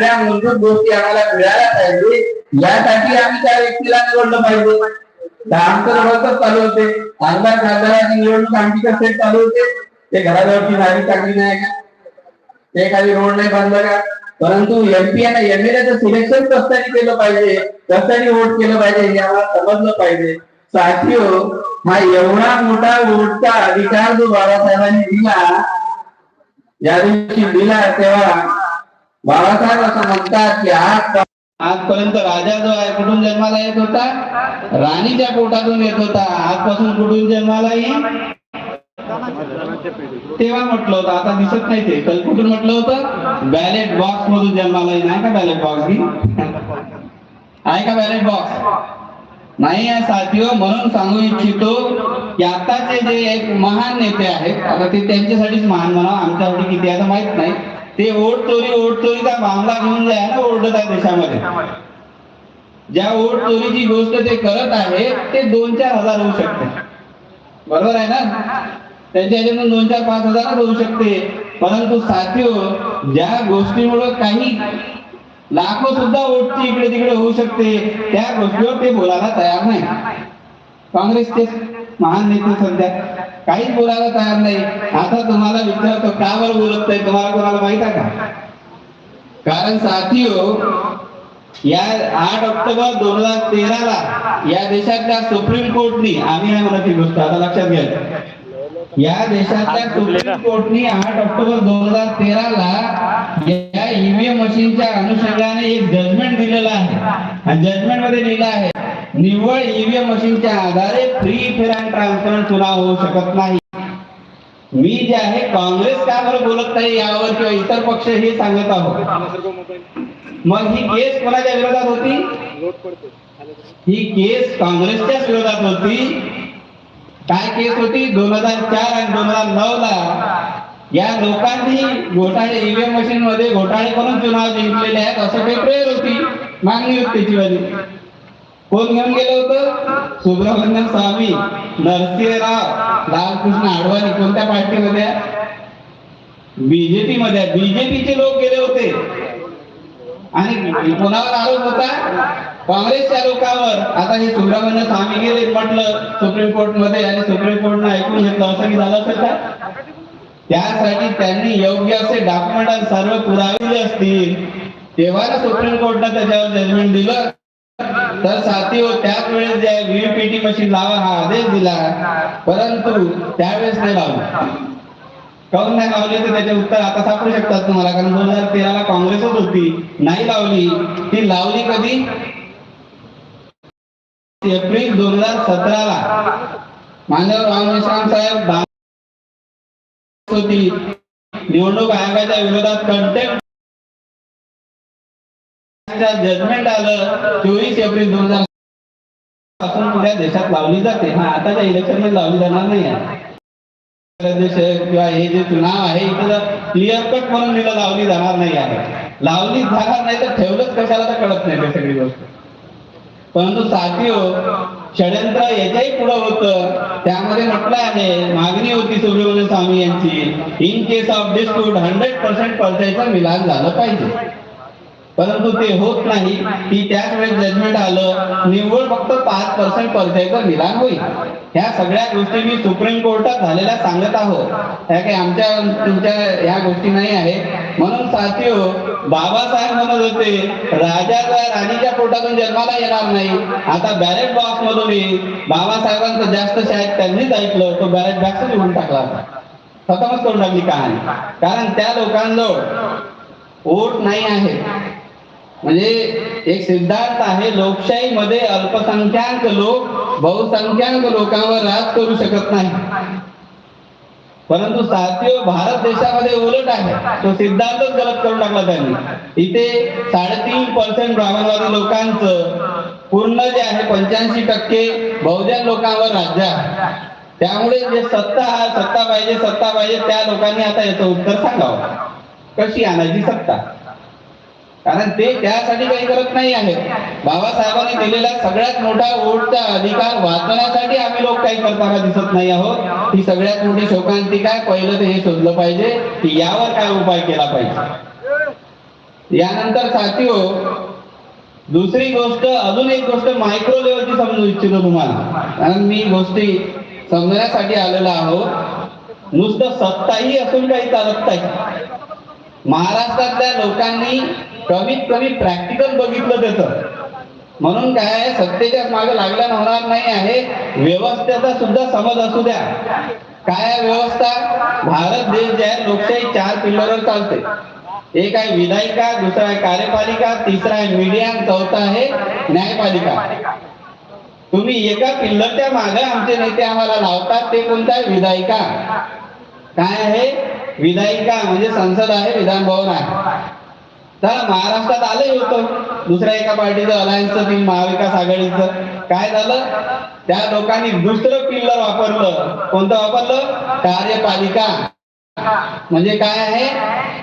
त्या मूलभूत गोष्टी आम्हाला मिळायला पाहिजे यासाठी आम्ही त्या व्यक्तीला निवडलं पाहिजे. तर आमचं रोजच चालू होते. आमदार खासदारांची निवडणूक आमची कसे चालू होते. ते घराजवळची नावी चांगली नाही का? ते काही रोड नाही बांधलं का? परंतु एमपी आणि एमएलएचं सिलेक्शन कसं केलं पाहिजे कसं वोट केलं पाहिजे हे आम्हाला समजलं पाहिजे. साथियो हा एवढा मोठा वोटचा अधिकार जो बाबासाहेबांनी दिला या दिवशी दिला तेव्हा बाळासाहेब असं म्हणतात की आज आजपर्यंत राजा जो आहे कुठून जन्माला येत होता? राणीच्या पोटातून येत होता. आजपासून कुठून जन्माला येईल? तेव्हा म्हटलं होतं. आता दिसत नाही ते. कल कुठून म्हटलं होतं? बॅलेट बॉक्स मधून जन्माला येईल. नाही का बॅलेट बॉक्स ही? आहे का बॅलेट बॉक्स नाही आहे साथियो. म्हणून सांगू इच्छितो की आताचे जे एक महान नेते आहेत आता ते त्यांच्यासाठीच महान म्हणा आमच्यासाठी किती आहे आता माहीत नाही. ते ओढ चोरी ओट चोरीचा मामला घेऊन जाय ना ओरडत आहे देशामध्ये? ज्या ओट चोरीची गोष्ट ते करत आहे ते दोन चार हजार होऊ शकते. बरोबर आहे ना? त्यांच्या ह्याच्यातून दोन चार पाच हजारच होऊ शकते. परंतु साथीओ ज्या गोष्टीमुळे काही लाखो सुद्धा ओटची इकडे तिकडे होऊ शकते त्या गोष्टीवर ते बोलायला तयार नाही. काँग्रेसचे महान नेते सध्या काहीच बोलायला तयार नाही. आता तुम्हाला विचारतो का बरं बोलत नाही तुम्हाला कोणाला माहीत आहे का? कारण साथियो या आठ ऑक्टोबर दोन हजार तेराला या देशातल्या सुप्रीम कोर्टनी आम्ही नाही म्हणत ही गोष्ट आता लक्षात घ्या. या देशातल्या सुप्रीम कोर्टनी आठ ऑक्टोबर दोन हजार तेराला या ईव्हीएम मशीनच्या अनुषंगाने एक जजमेंट दिलेलं आहे. आणि जजमेंटमध्ये लिहिलं आहे निव्वळ ईव्हीएम मशीनच्या आधारे फ्री फेर अँड ट्रान्सपरंट चुनाव होऊ शकत नाही. मी जे आहे काँग्रेस का बरं बोलत नाही यावर किंवा इतर पक्ष हे सांगत आहोत. मग ही केस कोणाच्या विरोधात होती? ही केस काँग्रेसच्याच विरोधात होती. काय केस होती? दोन हजार चार आणि दोन हजार नऊ ला. या लोकांनी घोटाळे ईव्हीएम मशीन मध्ये घोटाळे करून चुनाव जिंकलेले आहेत असं काही प्रेर होती. मागणी होती त्याची कोण घेऊन गेलं होतं? सुब्रमण्यम स्वामी नरसिंहराव लालकृष्ण आडवाणी कोणत्या पार्टीमध्ये? बीजेपी मध्ये बीजेपीचे लोक गेले होते. आणि कोणावर आरोप होता? काँग्रेसच्या लोकांवर. आता हे सुब्रमण्य स्वामी गेले म्हटलं सुप्रीम कोर्टमध्ये आणि सुप्रीम कोर्टनं ऐकून घेतलं. असं की झालं असेल का? त्यासाठी त्यांनी योग्य असे डॉक्युमेंट सर्व पुरावे असतील. तेव्हा सुप्रीम कोर्टनं त्याच्यावर जजमेंट दिलं. तर साथी हो त्याच वेळेस जे व्हीपीटी मशीन लावा हा आदेश दिला. परंतु त्यावेळेस नाही लावलं. काऊन नाही लावली तर त्याचे उत्तर आता सापडू शकतात तुम्हाला कारण दोन हजार तेराला काँग्रेसच होती. नाही लावली. ती लावली कधी? एप्रिल दोन हजार सतराला. मान्यवर राम मिश्राम साहेब होती. निवडणूक आयोगाच्या विरोधात कंटेंट कंटेम्प्ट जजमेंट आलं चोवीस एप्रिल दोन हजारपासून पुऱ्या देशात लावली जाते. हा आताच्या इलेक्शनमध्ये लावली जाणार नाही आहे. किंवा हे जे चुनाव आहे इथं क्लिअर कट म्हणून तिला लावली जाणार नाही आहे. लावली जाणार नाही तर ठेवलंच कशाला तर कळत नाही ते सगळी गोष्ट. परंतु साथी हो षडयंत्र याच्याही पुढं होतं. त्यामध्ये म्हटलं आहे मागणी होती सुब्रमण्य स्वामी यांची in case of dispute hundred percent पर्सेंटचं मिलान झालं पाहिजे. परंतु ते होत नाही. की त्याच वेळेस जजमेंट आलं निव्वळ फक्त पाच पर्सेंट पर्सेंटचं निदान होईल. ह्या सगळ्या गोष्टी मी सुप्रीम कोर्टात झालेल्या सांगत आहोत. ह्या काही आमच्या तुमच्या ह्या गोष्टी नाही आहेत. म्हणून साथी हो बाबासाहेब म्हणत होते राजाचा राणीच्या पोटातून जन्माला येणार नाही. आता बॅलेट बॉक्स मधून येईल बाबासाहेबांचं जास्त शाळेत त्यांनीच ऐकलं तो बॅलेट बॉक्स लिहून टाकला. होता खतमच करून टाकली कहाणी. कारण त्या लोकांजवळ वोट नाही आहे. म्हणजे एक सिद्धांत आहे लोकशाहीमध्ये अल्पसंख्याक लोक बहुसंख्याक लोकांवर राज करू शकत नाही. परंतु साथियो भारत देशामध्ये उलट आहे. तो सिद्धांतच गलत करून टाकला त्यांनी. इथे साडेतीन पर्सेंट ब्राह्मणवादी लोकांचं पूर्ण जे आहे पंच्याऐंशी टक्के बहुजन लोकांवर राज्य आहे. त्यामुळे जे सत्ता हा सत्ता पाहिजे सत्ता पाहिजे त्या लोकांनी आता याचं उत्तर सांगावं. कशी आणायची सत्ता? कारण ते त्यासाठी काही करत नाही आहेत बाबासाहेबांनी दिलेला सगळ्यात मोठा वोटचा अधिकार वाचण्यासाठी आम्ही लोक काही करताना दिसत नाही आहोत. ही सगळ्यात मोठी शोकांती काय? पहिलं ते हे शोधलं पाहिजे की यावर काय उपाय केला पाहिजे. यानंतर साथी हो दुसरी गोष्ट अजून एक गोष्ट मायक्रो लेवलची समजू इच्छितो तुम्हाला. कारण मी गोष्टी समजण्यासाठी आलेलो आहोत. नुसतं सत्ताही असून काही चालत नाही. महाराष्ट्रातल्या लोकांनी कमीत कमी प्रॅक्टिकल बघितलं त्याचं. म्हणून काय आहे, सत्तेच्या मागे लागल्यानं होणार नाही आहे. व्यवस्थेचा सुद्धा समज असू द्या. काय आहे व्यवस्था? भारत देश जे आहे लोकशाही चार पिल्लरवर चालते. एक आहे विधायिका दुसरा आहे कार्यपालिका तिसरा आहे मीडिया चौथा आहे न्यायपालिका. तुम्ही एका पिल्लरच्या मागे आमचे नेते आम्हाला लावतात ते कोणता आहे? विधायिका. काय आहे? विधायिका म्हणजे संसद आहे विधान भवन आहे. झालं महाराष्ट्रात आलंही होतं दुसऱ्या एका पार्टीचं अलायन्सचं ती महाविकास आघाडीचं. काय झालं? त्या लोकांनी दुसरं पिल्लर वापरलं. कोणतं वापरलं? कार्यपालिका. म्हणजे काय आहे?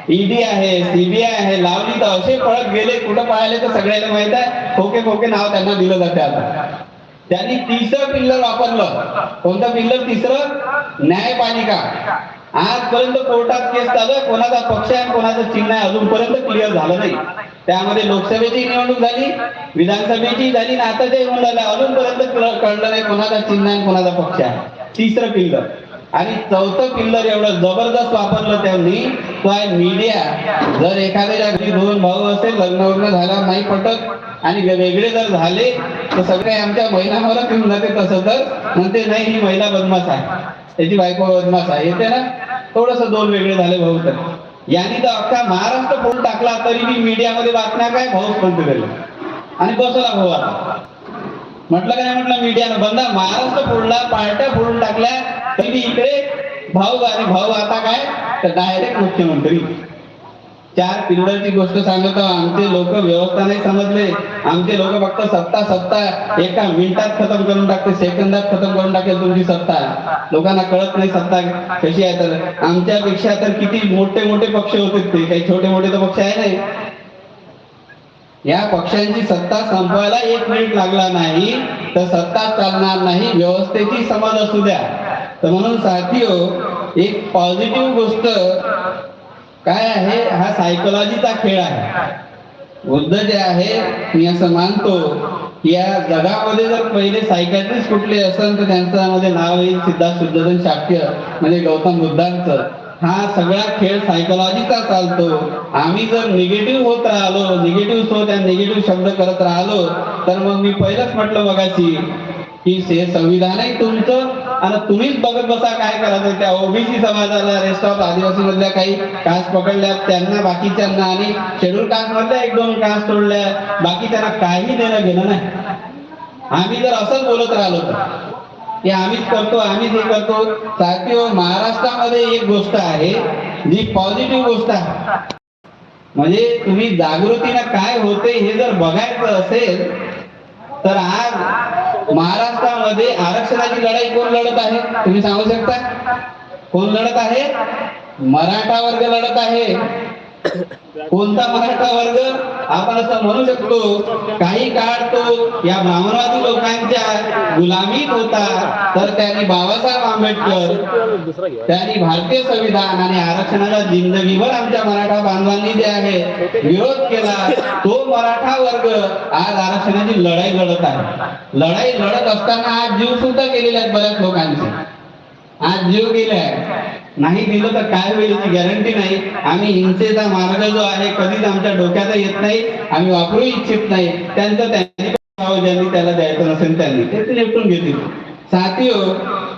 ईडी आहे सीबीआय आहे लावली तर असे पळत गेले. कुठं पळाले तर सगळ्याला माहीत आहे. खोके खोके नाव त्यांना दिलं जाते आता. त्यांनी तिसरं पिल्लर वापरलं. कोणतं पिल्लर? तिसरं? न्यायपालिका. आजपर्यंत कोर्टात केस चालू आहे. कोणाचा पक्ष आहे कोणाचं चिन्ह आहे अजूनपर्यंत क्लिअर झालं नाही. त्यामध्ये लोकसभेची निवडणूक झाली विधानसभेची झाली आणि आता ते होऊन झालं अजूनपर्यंत कळलं नाही कोणाचा चिन्ह आहे कोणाचा पक्ष आहे. तिसरं पिल्लर आणि चौथं पिल्लर एवढं जबरदस्त वापरलं त्यांनी. तो आहे मीडिया जर एखाद्याच्या घरी दोन भाऊ असेल लग्न वग्न झाला नाही पटत आणि वेगळे जर झाले तर सगळे आमच्या महिलांवरच येऊन जाते तसं तर. म्हणते नाही ही महिला बदमाश आहे. त्याची बायको बदमाश आहे. येते ना? थोडस दोन वेगळे झाले भाऊ तर. यांनी तर अख्खा महाराष्ट्र फोन टाकला तरी मी मीडियामध्ये बातम्या काय भाऊच बंद त्याला आणि बसला भाऊ आता. म्हटलं काय म्हटलं मीडियानं बंदा. महाराष्ट्र फोडला पार्ट्या फोडून टाकल्या तरी इकडे भाऊ आणि भाऊ आता काय? तर डायरेक्ट मुख्यमंत्री. चार पिल्लरची गोष्ट सांगतो. आमचे लोक व्यवस्था नाही समजले. आमचे लोक फक्त सत्ता सत्ता. एका मिनिटात खतम करून टाकते सेकंदात खतम करून टाकेल तुमची सत्ता. लोकांना कळत नाही सत्ता कशी आहे तर. आमच्यापेक्षा तर किती मोठे मोठे पक्ष होते ते. काही छोटे मोठे तर पक्ष आहे नाही. या पक्षांची सत्ता संपवायला एक मिनिट लागला नाही तर सत्ता चालणार नाही. व्यवस्थेची समज असू द्या. तर म्हणून साथियो एक पॉझिटिव्ह गोष्ट काय आहे? हा सायकोलॉजीचा खेळ आहे. बुद्ध जे आहे मी असं मानतो की या जगामध्ये जर पहिले सायकॅट्रिस्ट कुठले असेल तर त्यांच्यामध्ये नाव येईल सिद्धार्थ शुद्धोधन शाक्य म्हणजे गौतम बुद्धांचं. हा सगळा खेळ सायकोलॉजीचा चालतो. आम्ही जर निगेटिव्ह होत राहिलो निगेटिव्ह सो त्या निगेटिव्ह शब्द करत राहिलो तर मग मी पहिलंच म्हटलं बघायची की हे संविधान आहे तुमचं. आणि तुम्हीच बघत बसा काय करायचं त्या ओबीसी समाजाला रेस्ट ऑफ आदिवासी मधल्या काही कास्ट पकडल्या त्यांना बाकीच्यांना. आणि शेड्यूल कास्ट मधल्या एक दोन कास्ट सोडल्या बाकी त्यांना काही देणं घेणं नाही. आम्ही जर असंच बोलत राहिलो तर. की आम्हीच करतो आम्हीच हे करतो. साथियो महाराष्ट्रामध्ये एक गोष्ट आहे जी पॉझिटिव्ह गोष्ट आहे. म्हणजे तुम्ही जागृतीनं काय होते हे जर बघायचं असेल तर आज महाराष्ट्रामध्ये आरक्षणाची लढाई कोण लढत आहे? तुम्ही सांगू शकता? कोण लढत आहे? मराठा वर्ग लढत आहे. कोणता मराठा वर्ग आपण असं म्हणू शकतो काही काळ तो या ब्राह्मणवादी लोकांच्या गुलामीत होता तर त्यांनी बाबासाहेब आंबेडकर त्यांनी भारतीय संविधान आणि आरक्षणाला जिंदगीवर आमच्या मराठा बांधवांनी जे आहे विरोध केला तो मराठा वर्ग आज आरक्षणाची लढाई लढत आहे. लढाई लढत असताना आज जीव सुद्धा केलेला आहेत बऱ्याच लोकांचे. आज जीव गेलाय. नाही दिलं तर काय होईल याची गॅरंटी नाही. आम्ही हिंसेचा मार्ग जो आहे कधीच आमच्या डोक्यात येत नाही. आम्ही वापरू इच्छित नाही. त्यांचं त्यांनी ज्यांनी त्याला द्यायचं नसेल त्यांनी ते निपटून घेतील. साथी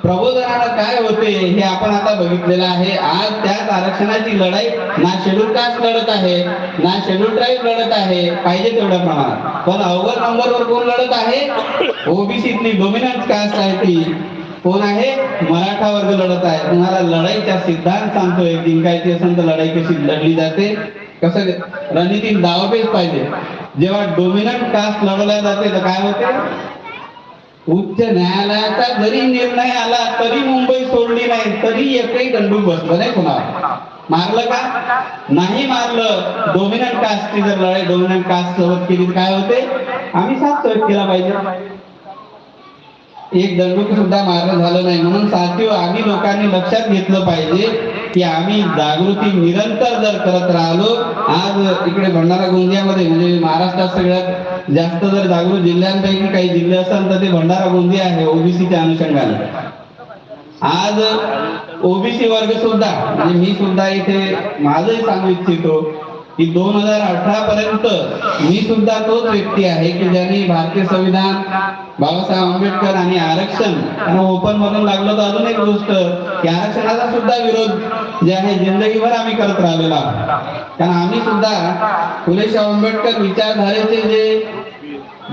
प्रबोधनाला काय होते हे आपण आता बघितलेलं आहे. आज त्याच आरक्षणाची लढाई ना शेड्यूल कास्ट लढत आहे ना शेड्यूल ट्राईब लढत आहे. पाहिजे तेवढ्या प्रमाणात. पण अव्वल नंबरवर कोण लढत आहे? ओबीसीतली डोमिनंट कास्ट आहे ती. कोण आहे? मराठा वर्ग लढत आहे तुम्हाला लढाईचा सिद्धांत सांगतोय. जिंकायची असेल तर लढाई कशी लढली जाते? कसं रणनीतीत डावपेच पाहिजे. जेव्हा डोमिनंट कास्ट लढवल्या जाते तर काय होते? उच्च न्यायालयाचा जरी निर्णय आला तरी मुंबई सोडली नाही. तरी एकही दंडूक बसलं नाही कुणाला मारलं का? नाही मारलं. डोमिनंट कास्टची जर लढाई डोमिनंट कास्ट सोबत केली तर काय होते? आम्ही साथ केला पाहिजे. एक दंडुक सुद्धा मारणं झालं नाही. म्हणून साथिव आम्ही लोकांनी लक्षात घेतलं पाहिजे की आम्ही जागृती निरंतर जर करत राहिलो आज इकडे भंडारा गोंदियामध्ये म्हणजे महाराष्ट्रात सगळ्यात जास्त जर जागृत जिल्ह्यांपैकी काही जिल्हे असाल तर ते भंडारा गोंदिया आहे ओबीसीच्या अनुषंगाने. आज ओबीसी वर्ग सुद्धा म्हणजे मी सुद्धा इथे माझंही सांगू इच्छितो की दोन हजार अठरा पर्यंत मी सुद्धा तोच व्यक्ती आहे की ज्यांनी भारतीय संविधान बाबासाहेब आंबेडकर आणि आरक्षण आणि ओपन म्हणून लागलो. तर अजून एक गोष्ट की आरक्षणाचा सुद्धा विरोध जे आहे जिंदगीभर आम्ही करत राहिलेलो आहोत. कारण आम्ही सुद्धा फुले आंबेडकर विचारधारेचे जे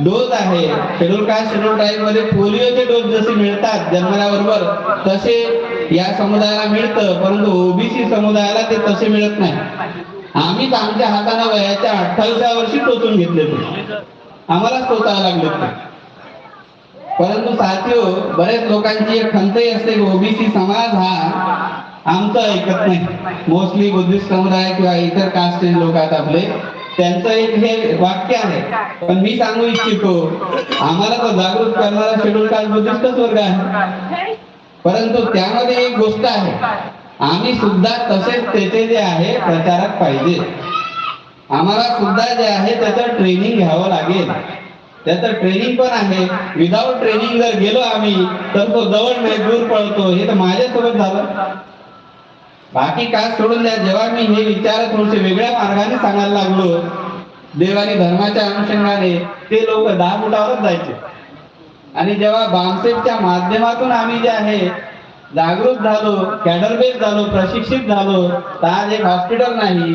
डोस आहे शेड्यूल कास्ट शेड्यूल ट्राईबमध्ये पोलिओचे डोस जसे मिळतात जन्मल्याबरोबर तसे या समुदायाला मिळतं परंतु ओबीसी समुदायाला ते तसे मिळत नाही. आम्हीच आमच्या हाताने वयाच्या अठ्ठावीसव्या वर्षी टोचून घेतले ते. आम्हालाच टोचायला लागले ते. परंतु साथियो बरेच लोकांची एक खंतही असते की ओबीसी समाज हा आमचं ऐकत नाही. मोस्टली बुद्धिस्ट समुदाय किंवा इतर कास्टचे लोक आहेत आपले. त्यांचं एक हे वाक्य आहे. पण मी सांगू इच्छितो आम्हाला तर जागृत करणारा शेड्यूल कास्ट बुद्धिस्टच वर्ग आहे. परंतु त्यामध्ये एक गोष्ट आहे. आम्ही सुद्धा तसेच तेथे जे आहे प्रचारक पाहिजे. आम्हाला सुद्धा जे आहे त्याचं ट्रेनिंग घ्यावं लागेल. त्याचं ट्रेनिंग पण आहे. विदाऊट ट्रेनिंग जर गेलो आम्ही तर तो जवळ नाही दूर पळतो. हे तर माझ्यासोबत झालं. बाकी काय सोडून द्या. जेव्हा मी हे विचार थोडेसे वेगळ्या मार्गाने सांगायला लागलो देव आणि धर्माच्या अनुषंगाने ते लोक दहा फुटावरच जायचे. आणि जेव्हा बामसेटच्या माध्यमातून आम्ही जे आहे जागृत झालो कॅडरबेस झालो प्रशिक्षित झालो तर आज एक हॉस्पिटल नाही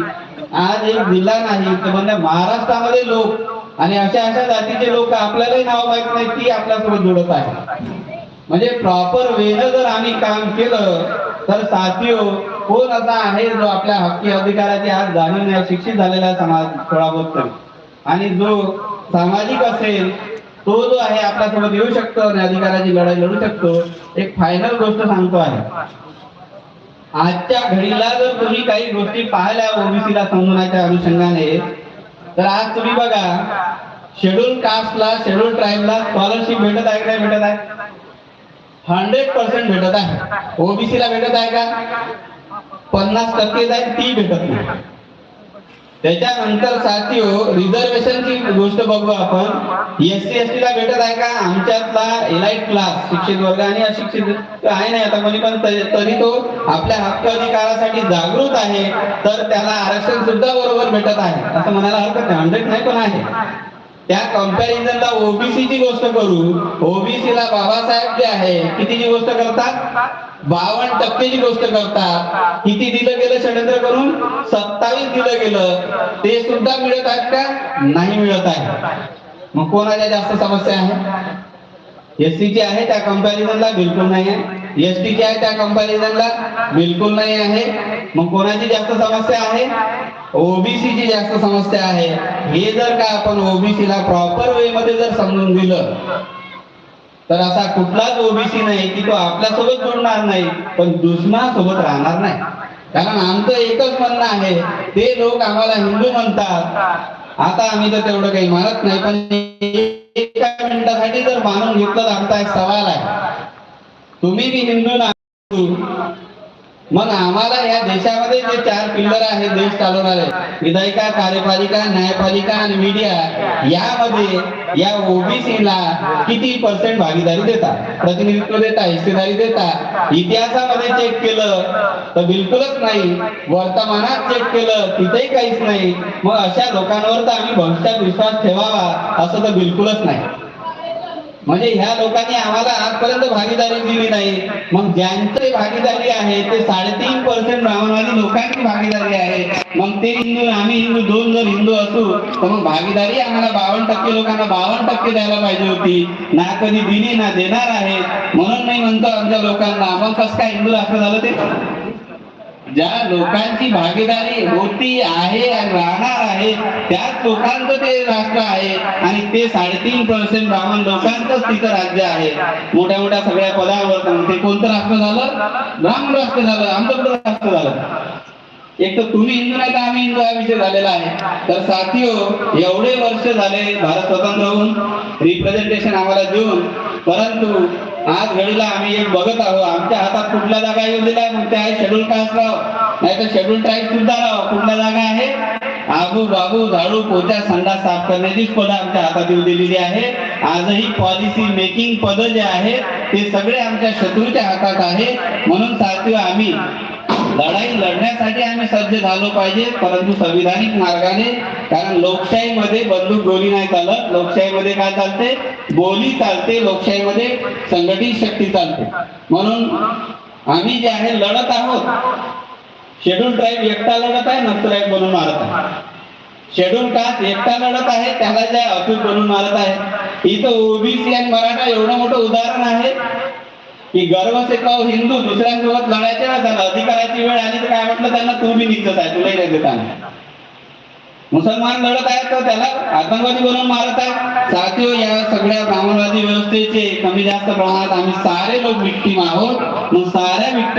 आज एक जिल्हा नाही तर म्हणजे महाराष्ट्रामध्ये लोक आणि अशा अशा जातीचे लोक आपल्यालाही नाव माहीत नाही ती आपल्यासोबत जोडत आहे. म्हणजे प्रॉपर वेनं जर आम्ही काम केलं तर साथीओ कोण असा आहे जो आपल्या हक्की अधिकाराची आज जाणून शिक्षित झालेला समाज थोडा बहुत आणि जो सामाजिक असेल तो जो आहे आपल्यासोबत येऊ शकतो आणि अधिकाराची लढाई लढू शकतो. एक फायनल गोष्ट सांगतो आहे. आजच्या घडीला जर तुम्ही काही गोष्टी पाहिल्या ओबीसीला समजण्याच्या अनुषंगाने तर आज तुम्ही बघा शेड्यूल कास्टला शेड्यूल ट्राईबला स्कॉलरशिप भेटत आहे का भेटत आहे? हंड्रेड पर्सेंट भेटत आहे. ओबीसीला भेटत आहे का? पन्नास टक्के जाईल ती भेटत नाही. त्याच्यानंतर साथियो रिझर्वेशनची गोष्ट बघू आपण. एस सी एस टी ला भेटत आहे का? आमच्यातला एलाइट क्लास शिक्षित वर्ग आणि अशिक्षित आहे नाही आता कोणी पण तरी तरी तो आपल्या हक्क अधिकारासाठी जागृत आहे तर त्याला आरक्षण सुद्धा बरोबर भेटत आहे. असं म्हणायला हरकत नाही. हंड्रेड नाही पण आहे. त्या कम्पॅरिझनला ओबीसीची गोष्ट करू. ओबीसीला बाबासाहेब जे आहे कितीची गोष्ट करतात? बावन्न टक्केची गोष्ट करतात. किती दिलं गेलं षडयंत्र करून? सत्तावीस दिलं गेलं. ते सुद्धा मिळत आहेत का? नाही मिळत आहे. मग कोणाच्या जास्त समस्या आहे? एस जी आहे त्या कम्पॅरिझनला बिलकुल नाही आहे. एस ची आहे त्या कंपॅरिझनला बिलकुल नाही आहे. मग कोणाची जास्त समस्या आहे? ओबीसी ची जास्त समस्या आहे. हे जर का आपण ओबीसी ला प्रॉपर वे मध्ये जर समजून दिलं तर असा कुठलाच ओबीसी नाही की तो आपल्यासोबत जोडणार नाही पण दुश्मनासोबत राहणार नाही. कारण आमचं एकच म्हणणं आहे ते लोक आम्हाला हिंदू म्हणतात. आता आम्ही तर तेवढं काही मानत नाही पण एका मिनिटासाठी जर मानून घेतलं तर आमचा एक सवाल आहे. तुम्ही मी हिंदू ना मग आम्हाला या देशामध्ये जे चार पिल्लर आहेत देश चालवणारे विधायिका कार्यपालिका न्यायपालिका आणि मीडिया यामध्ये या ओबीसीला किती पर्सेंट भागीदारी देता प्रतिनिधित्व देता हिस्सेदारी देता इतिहासामध्ये चेक केलं तर बिलकुलच नाही. वर्तमानात चेक केलं तिथेही काहीच नाही. मग अशा लोकांवर तर आम्ही भविष्यात विश्वास ठेवावा असं तर बिलकुलच नाही. म्हणजे ह्या लोकांनी आम्हाला आजपर्यंत भागीदारी दिली नाही. मग ज्यांची भागीदारी आहे ते साडेतीन पर्सेंट ब्राह्मणवादी लोकांची भागीदारी आहे. मग ते हिंदू आम्ही हिंदू दोन जर हिंदू असू तर मग भागीदारी आम्हाला बावन्न टक्के लोकांना बावन्न टक्के द्यायला पाहिजे होती. ना कधी दिली ना देणार आहे. म्हणून नाही म्हणतो आमच्या लोकांना मग कसं काय हिंदू राष्ट्र झालं ते? ज्या लोकांची भागीदारी होती आहे आणि राहणार आहे त्याच लोकांचं ते राष्ट्र आहे. आणि ते साडेतीन पर्सेंट ब्राह्मण लोकांचंच तिथं राज्य आहे. मोठ्या मोठ्या सगळ्या पदावर ते कोणतं राष्ट्र झालं? ब्राह्मण राष्ट्र झालं. आमचं कुठं राष्ट्र झालं. एक तर तुम्ही हिंदू नाही तर आम्ही हिंदू हा विषय झालेला आहे. तर साथियो एवढे वर्ष झाले भारत स्वतंत्र होऊन रिप्रेझेंटेशन आम्हाला देऊन परंतु आज घडीला आम्ही एक बघत आहोत. आमच्या हातात कुठल्या जागा येऊ दिलाय? मग ते आहे शेड्यूल कास्ट राव. नाही तर शेड्यूल ट्राईब सुद्धा राव. कुठल्या जागा आहे? आबू बाबू झाडू पोत्या संडा साफ करण्याची पदं आमच्या हातात येऊ दिलेली आहे. आजही पॉलिसी मेकिंग पद जे आहे ते सगळे आमच्या शत्रूच्या हातात आहे. म्हणून साथिव आम्ही लढाई लढण्यासाठी आम्ही सज्ज झालो पाहिजे परंतु संविधानिक मार्गाने कारण लोकशाहीमध्ये बंदूक गोली नाही चालत. लोकशाहीमध्ये काय चालते? बोली चालते लोकशाहीमध्ये संघटित शक्ती चालते. म्हणून आम्ही जे आहे लढत आहोत. शेड्यूल ट्राईब एकटा लढत आहे नक्सलाईट बनून मारत आहे. शेड्यूल कास्ट एकटा लढत आहे त्याला जे अचूक बनून मारत आहे. इथं ओबीसी आणि मराठा एवढं मोठं उदाहरण आहे. की गर्व से कहो हिंदू दुसऱ्यांसोबत लढायचे ना त्यांना अधिकाराची वेळ आली तर काय म्हटलं त्यांना? तू बी निघत आहे तुलाही नाही देत मुसलमान लढत आहेत तर त्याला आतंकवादी बनवून मारत आहे. साथियो या सगळ्या ब्राह्मणवादी व्यवस्थेचे कमी जास्त प्रमाणात आम्ही सारे लोक विक्टीम आहोत. मग साऱ्या